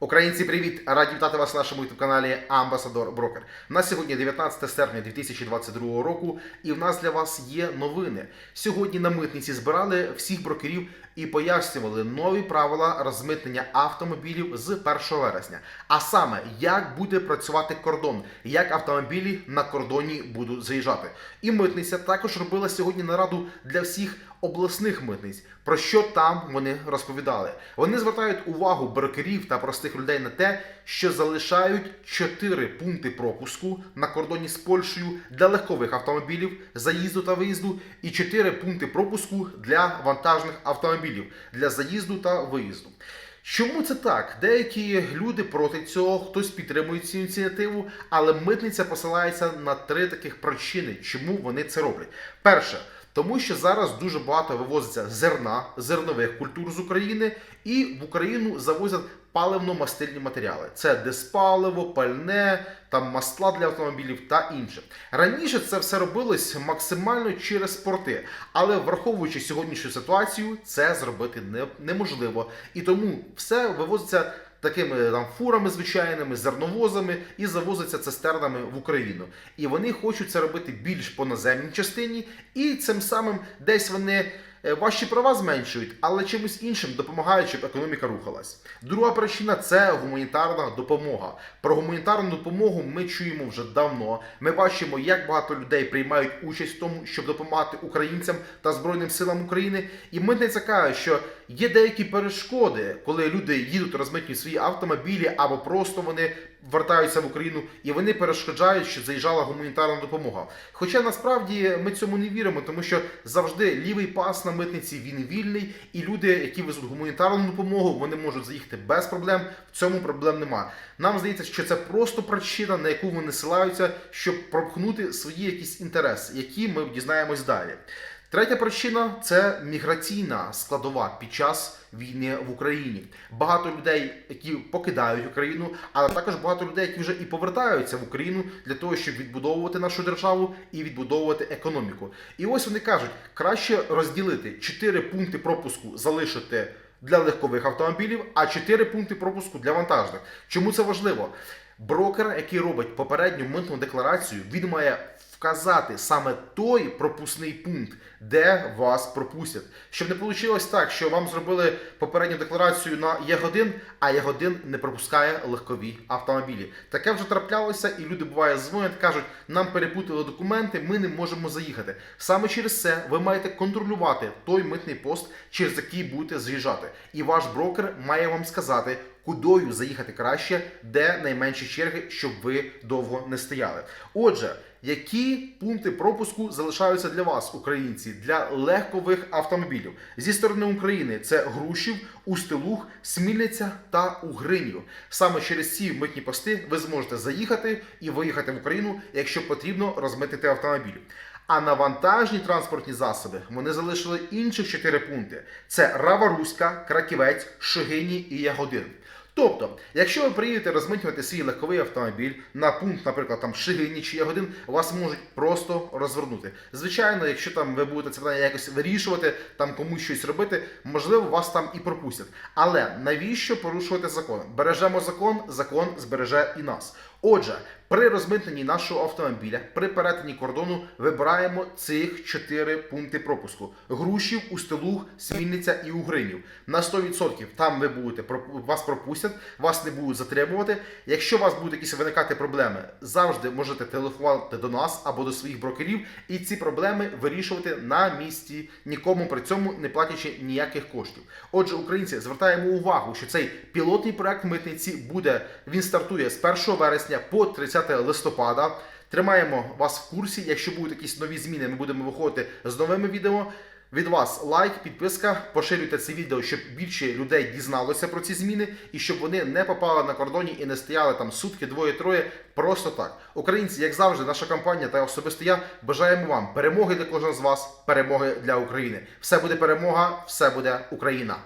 Українці, привіт! Раді вітати вас на нашому youtube каналі Амбасадор Брокер. На сьогодні 19 серпня 2022 року, і в нас для вас є новини. Сьогодні на митниці збирали всіх брокерів і пояснювали нові правила розмитнення автомобілів з 1 вересня. А саме, як буде працювати кордон, як автомобілі на кордоні будуть заїжджати. І митниця також робила сьогодні нараду для всіх обласних митниць. Про що там вони розповідали? Вони звертають увагу брокерів та простих людей на те, що залишають чотири пункти пропуску на кордоні з Польщею для легкових автомобілів заїзду та виїзду, і чотири пункти пропуску для вантажних автомобілів для заїзду та виїзду. Чому це так? Деякі люди проти цього, хтось підтримує цю ініціативу, але митниця посилається на три таких причини, чому вони це роблять. Перше, тому що зараз дуже багато вивозиться зерна, зернових культур з України, і в Україну завозять паливно-мастильні матеріали. Це диспаливо, пальне, там масла для автомобілів та інше. Раніше це все робилось максимально через порти, але враховуючи сьогоднішню ситуацію, це зробити неможливо. І тому все вивозиться такими там фурами звичайними, зерновозами і завозиться цистернами в Україну. І вони хочуть це робити більш по наземній частині, і цим самим десь вони. е, Ваші права зменшують, але чимось іншим допомагають, щоб економіка рухалась. Друга причина це гуманітарна допомога. Про гуманітарну допомогу ми чуємо вже давно. Ми бачимо, як багато людей приймають участь в тому, щоб допомагати українцям та Збройним силам України. І митниця каже, що є деякі перешкоди, коли люди їдуть розмитнюють свої автомобілі або просто вони вертаються в Україну і вони перешкоджають, що заїжджала гуманітарна допомога. Хоча насправді ми цьому не віримо, тому що завжди лівий пас на митниці він вільний, і люди, які везуть гуманітарну допомогу, вони можуть заїхати без проблем. В цьому проблем нема. Нам здається, що це просто причина, на яку вони силаються, щоб пропхнути свої якісь інтереси, які ми дізнаємось далі. Третя причина це міграційна складова під час війни в Україні. Багато людей, які покидають Україну, але також багато людей, які вже і повертаються в Україну для того, щоб відбудовувати нашу державу і відбудовувати економіку. І ось вони кажуть, краще розділити чотири пункти пропуску, залишити для легкових автомобілів, а чотири пункти пропуску для вантажних. Чому це важливо? Брокер, який робить попередню митну декларацію, він має вказати саме той пропускний пункт, де вас пропустять. Щоб не вийшло так, що вам зробили попередню декларацію на Є1, а Є1 не пропускає легкові автомобілі. Таке вже траплялося, і люди буває дзвонять, кажуть, нам перепутали документи, ми не можемо заїхати. Саме через це ви маєте контролювати той митний пост, через який будете заїжджати. І ваш брокер має вам сказати, кудою заїхати краще, де найменші черги, щоб ви довго не стояли. Отже, які пункти пропуску залишаються для вас, українці, для легкових автомобілів зі сторони України? Це Грушів, Устилух, Смільниця та Угринів. Саме через ці митні пости ви зможете заїхати і виїхати в Україну, якщо потрібно розмитити автомобіль. А на вантажні транспортні засоби вони залишили інших чотири пункти: це Рава-Руська, Краківець, Шигині і Ягодин. Тобто, якщо ви приїдете розмитнювати свій легковий автомобіль на пункт, наприклад, там Шигині чи Ягодин, вас можуть просто розвернути. Звичайно, якщо там ви будете це питання якось вирішувати, там комусь щось робити, можливо, вас там і пропустять. Але навіщо порушувати закон? Бережемо закон, закон збереже і нас. Отже, при розмитненні нашого автомобіля, при перетині кордону вибираємо цих чотири пункти пропуску: Грушів, Устилуг, Смільниця і Угринів. На 100% там ви будете вас пропустять, вас не будуть затримувати. Якщо у вас будуть якісь виникати проблеми, завжди можете телефонувати до нас або до своїх брокерів і ці проблеми вирішувати на місці, нікому при цьому не платячи ніяких коштів. Отже, українці, звертаємо увагу, що цей пілотний проект митниці буде він стартує з 1 вересня по 30 листопада. Тримаємо вас в курсі. Якщо будуть якісь нові зміни, ми будемо виходити з новими відео. Від вас лайк, підписка, поширюйте це відео, щоб більше людей дізналося про ці зміни і щоб вони не попали на кордоні і не стояли там сутки, двоє-троє. Просто так. Українці, як завжди, наша компанія та особисто я бажаємо вам перемоги для кожного з вас, перемоги для України. Все буде перемога, все буде Україна.